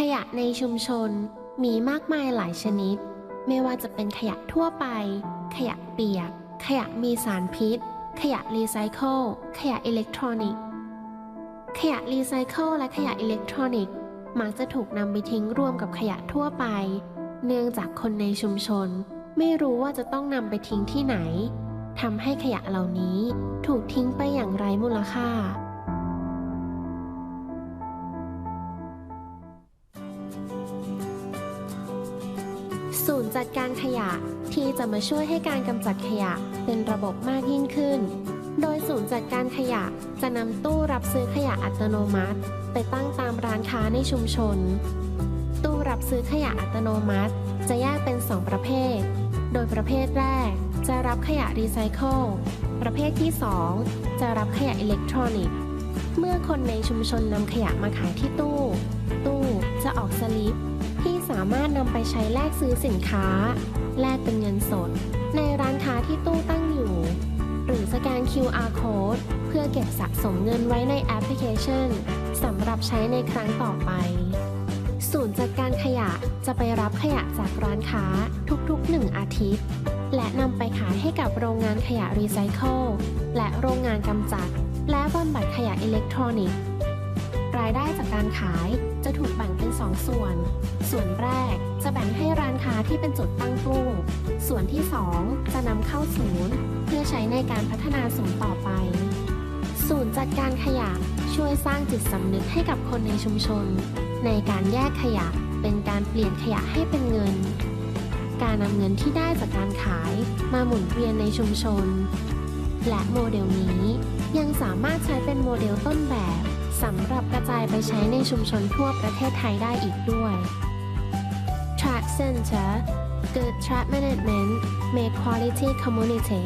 ขยะในชุมชนมีมากมายหลายชนิด ไม่ว่าจะเป็นขยะทั่วไป ขยะเปียก ขยะมีสารพิษ ขยะรีไซเคิล ขยะอิเล็กทรอนิกส์ ขยะรีไซเคิลและขยะอิเล็กทรอนิกส์มักจะถูกนำไปทิ้งรวมกับขยะทั่วไป เนื่องจากคนในชุมชน ไม่รู้ว่าจะต้องนำไปทิ้งที่ไหนทำให้ขยะเหล่านี้ถูกทิ้งไปอย่างไร้มูลค่า ศูนย์จัดการขยะที่จะมาช่วยให้การกำจัดขยะเป็นระบบมากยิ่งขึ้น โดยศูนย์จัดการขยะจะนำตู้รับซื้อขยะอัตโนมัติ ไปตั้งตามร้านค้าในชุมชน ตู้รับซื้อขยะอัตโนมัติ จะแยกเป็น 2 ประเภท โดยประเภทแรก จะรับขยะรีไซเคิล ประเภทที่ 2 จะรับขยะอิเล็กทรอนิกส์ เมื่อคนในชุมชนนำขยะมาขายที่ตู้ ตู้จะออกสลิปที่ ใช้แลกซื้อสินค้า แลกเป็นเงินสด ในร้านค้าที่ตู้ตั้งอยู่ หรือสแกน QR code เพื่อเก็บสะสมเงินไว้ในแอปพลิเคชันสำหรับใช้ในครั้งต่อไป ศูนย์จัดการขยะจะไปรับขยะจากร้านค้าทุกๆ 1 อาทิตย์ และนำไปขายให้กับโรงงานขยะรีไซเคิลและโรงงานกำจัด และบำบัดขยะอิเล็กทรอนิกส์ รายได้จากการขายจะถูกแบ่งเป็น 2 ส่วน ส่วนแรกจะแบ่งให้ร้านค้าที่เป็นจุดตั้งตู้ส่วนที่ 2 จะนำเข้าศูนย์ เพื่อใช้ในการพัฒนาศูนย์ต่อไป ศูนย์จัดการขยะช่วยสร้างจิตสำนึกให้กับคนในชุมชน ในการแยกขยะเป็นการเปลี่ยนขยะให้เป็นเงิน การนำเงินที่ได้จากการขายมาหมุนเวียนในชุมชน และโมเดลนี้ยังสามารถใช้เป็นโมเดลต้น สำหรับกระจายไปใช้ในชุมชนทั่วประเทศไทยได้อีกด้วย Track Center Good Track Management Make Quality Community